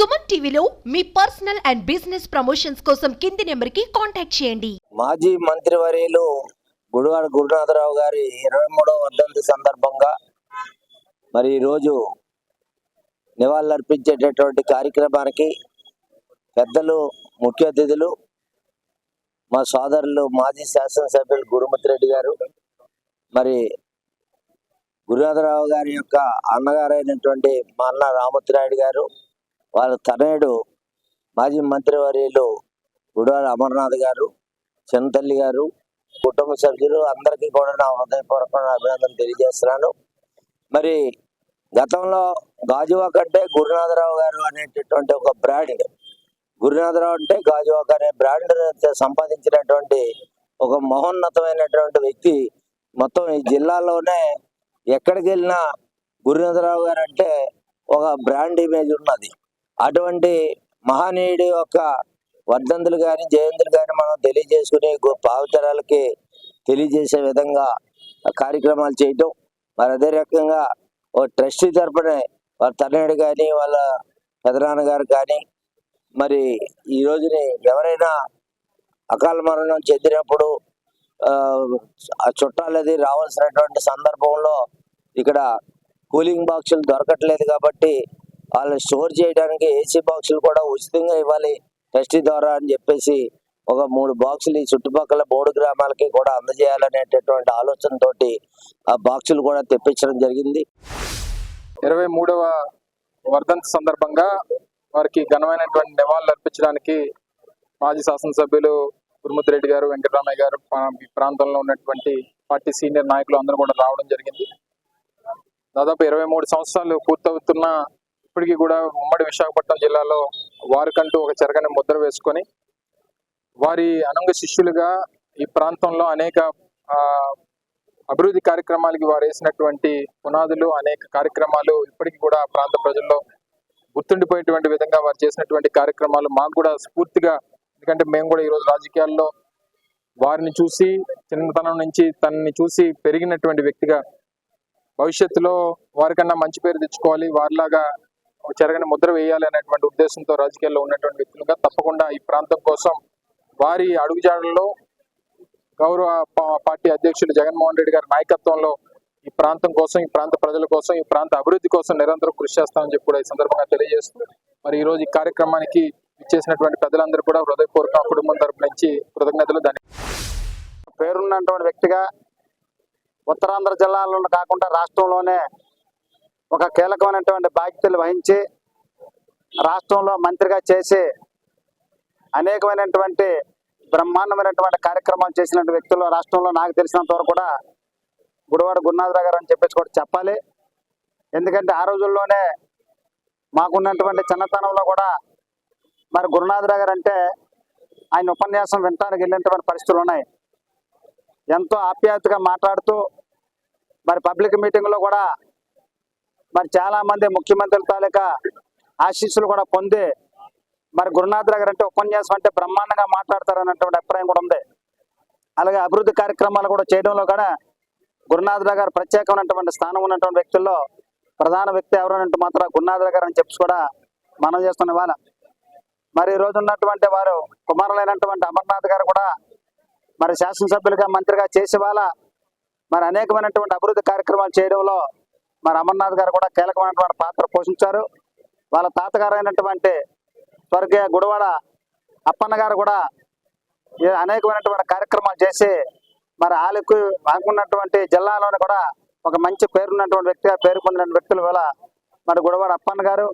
సుమన్ టీవీలో మీ personal and business promotions కోసం కింది నెంబర్కి కాంటాక్ట్ చేయండి. మాజీ మంత్రివర్యులు గుడివాడ గురునాథరావు గారి ఇరవై మూడవ వర్ధంతి సందర్భంగా మరి ఈరోజు నివాళులర్పించేటటువంటి కార్యక్రమానికి పెద్దలు ముఖ్య అతిథులు మా సోదరులు మాజీ శాసనసభ్యులు గురుమతి రెడ్డి గారు మరి గురునాథరావు గారి యొక్క అన్నగారైనటువంటి మా అన్న రామతిరాయుడు గారు వాళ్ళ తనయుడు మాజీ మంత్రివర్యులు గుడివాడ అమర్నాథ్ గారు చిన్నతల్లి గారు కుటుంబ సభ్యులు అందరికీ కూడా నా హృదయపూర్వక అభినందన తెలియజేస్తున్నాను. మరి గతంలో గాజువాక్ అంటే గురునాథరావు గారు అనేటటువంటి ఒక బ్రాండ్ గురునాథరావు అంటే గాజువాక్ అనే బ్రాండ్ సంపాదించినటువంటి ఒక మహోన్నతమైనటువంటి వ్యక్తి. మొత్తం ఈ జిల్లాలోనే ఎక్కడికి వెళ్ళినా గురునాథరావు గారు అంటే ఒక బ్రాండ్ ఇమేజ్ ఉన్నది. అటువంటి మహనీయుడి యొక్క వర్ధంతులు కానీ జయంతులు కానీ మనం తెలియజేసుకుని గొ- భావితరాలకి తెలియజేసే విధంగా కార్యక్రమాలు చేయటం మరి అదే రకంగా ఓ ట్రస్టీ తరపున వాళ్ళ తనయుడు కానీ వాళ్ళ పెదనాన్నగారు కానీ మరి ఈ రోజుని ఎవరైనా అకాల మరణం చెందినప్పుడు ఆ, ఆ చుట్టాలది రావాల్సినటువంటి సందర్భంలో ఇక్కడ కూలింగ్ బాక్సులు దొరకట్లేదు కాబట్టి వాళ్ళు స్టోర్ చేయడానికి ఏసీ బాక్సులు కూడా ఉచితంగా ఇవ్వాలి. ట్రస్టీ ద్వారా అని చెప్పేసి ఒక మూడు బాక్సులు ఈ చుట్టుపక్కల మూడు గ్రామాలకి కూడా అందజేయాలనేటటువంటి ఆలోచనతోటి ఆ బాక్సులు కూడా తెప్పించడం జరిగింది. ఇరవై మూడవ వర్ధంతి సందర్భంగా వారికి ఘనమైనటువంటి నివాళులు అర్పించడానికి మాజీ శాసనసభ్యులు గురుమూర్తి రెడ్డి గారు వెంకటరామయ్య గారు ఈ ప్రాంతంలో ఉన్నటువంటి పార్టీ సీనియర్ నాయకులు అందరూ కూడా రావడం జరిగింది. దాదాపు ఇరవై మూడు సంవత్సరాలు పూర్తవుతున్న ఇప్పటికీ కూడా ఉమ్మడి విశాఖపట్నం జిల్లాలో వారికంటూ ఒక చెరగని ముద్ర వేసుకొని వారి అనుంగ శిష్యులుగా ఈ ప్రాంతంలో అనేక అభివృద్ధి కార్యక్రమాలకి వారు వేసినటువంటి పునాదులు అనేక కార్యక్రమాలు ఇప్పటికీ కూడా ఆ ప్రాంత ప్రజల్లో గుర్తుండిపోయేటువంటి విధంగా వారు చేసినటువంటి కార్యక్రమాలు మాకు కూడా స్ఫూర్తిగా ఎందుకంటే మేము కూడా ఈరోజు రాజకీయాల్లో వారిని చూసి చిన్నతనం నుంచి తనని చూసి పెరిగినటువంటి వ్యక్తిగా భవిష్యత్తులో వారికన్నా మంచి పేరు తెచ్చుకోవాలి. వారిలాగా చెరగని ముద్ర వేయాలి అనేటువంటి ఉద్దేశంతో రాజకీయాల్లో ఉన్నటువంటి వ్యక్తులుగా తప్పకుండా ఈ ప్రాంతం కోసం వారి అడుగుజాడల్లో గౌరవ పార్టీ అధ్యక్షులు జగన్మోహన్ రెడ్డి గారి నాయకత్వంలో ఈ ప్రాంతం కోసం ఈ ప్రాంత ప్రజల కోసం ఈ ప్రాంత అభివృద్ధి కోసం నిరంతరం కృషి చేస్తామని చెప్పి కూడా ఈ సందర్భంగా తెలియజేస్తూ మరి ఈ రోజు ఈ కార్యక్రమానికి ఇచ్చేసినటువంటి పెద్దలందరూ కూడా హృదయపూర్వక కుటుంబం తరపు నుంచి కృతజ్ఞతలు దాని పేరున్నటువంటి వ్యక్తిగా ఉత్తరాంధ్ర జిల్లాలో కాకుండా రాష్ట్రంలోనే ఒక కీలకమైనటువంటి బాధ్యతలు వహించి రాష్ట్రంలో మంత్రిగా చేసి అనేకమైనటువంటి బ్రహ్మాండమైనటువంటి కార్యక్రమాలు చేసినటువంటి వ్యక్తులు రాష్ట్రంలో నాకు తెలిసినంత వరకు కూడా గుడివాడ గురునాథరావు గారు అని చెప్పేసి కూడా చెప్పాలి. ఎందుకంటే ఆ రోజుల్లోనే మాకున్నటువంటి చిన్నతనంలో కూడా మరి గురునాథరావు గారు అంటే ఆయన ఉపన్యాసం వినటానికి వెళ్ళినటువంటి పరిస్థితులు ఉన్నాయి. ఎంతో ఆప్యాయతగా మాట్లాడుతూ మరి పబ్లిక్ మీటింగ్లో కూడా మరి చాలా మంది ముఖ్యమంత్రుల తాలూకా ఆశీస్సులు కూడా పొంది మరి గురునాథ్ గారు అంటే ఉపన్యాసం అంటే బ్రహ్మాండంగా మాట్లాడతారు అన్నటువంటి అభిప్రాయం కూడా ఉంది. అలాగే అభివృద్ధి కార్యక్రమాలు కూడా చేయడంలో కూడా గురునాథ్ గారు ప్రత్యేకమైనటువంటి స్థానం ఉన్నటువంటి వ్యక్తుల్లో ప్రధాన వ్యక్తి ఎవరంటే మాత్రం గురునాథ్ గారు అని చెప్పి కూడా మనం చేస్తున్న వాళ్ళ. మరి ఈ రోజు ఉన్నటువంటి వారు కుమారులైనటువంటి అమర్నాథ్ గారు కూడా మరి శాసనసభ్యులుగా మంత్రిగా చేసే వాళ్ళ మరి అనేకమైనటువంటి అభివృద్ధి కార్యక్రమాలు చేయడంలో మరి అమర్నాథ్ గారు కూడా కీలకమైనటువంటి పాత్ర పోషించారు. వాళ్ళ తాతగారు అయినటువంటి స్వర్గీయ గుడివాడ అప్పన్న గారు కూడా అనేకమైనటువంటి కార్యక్రమాలు చేసి మరి ఆలకు ఆకున్నటువంటి జిల్లాలోని కూడా ఒక మంచి పేరున్నటువంటి వ్యక్తిగా పేరు పొందిన వ్యక్తులు వేళ మరి గుడివాడ అప్పన్న గారు.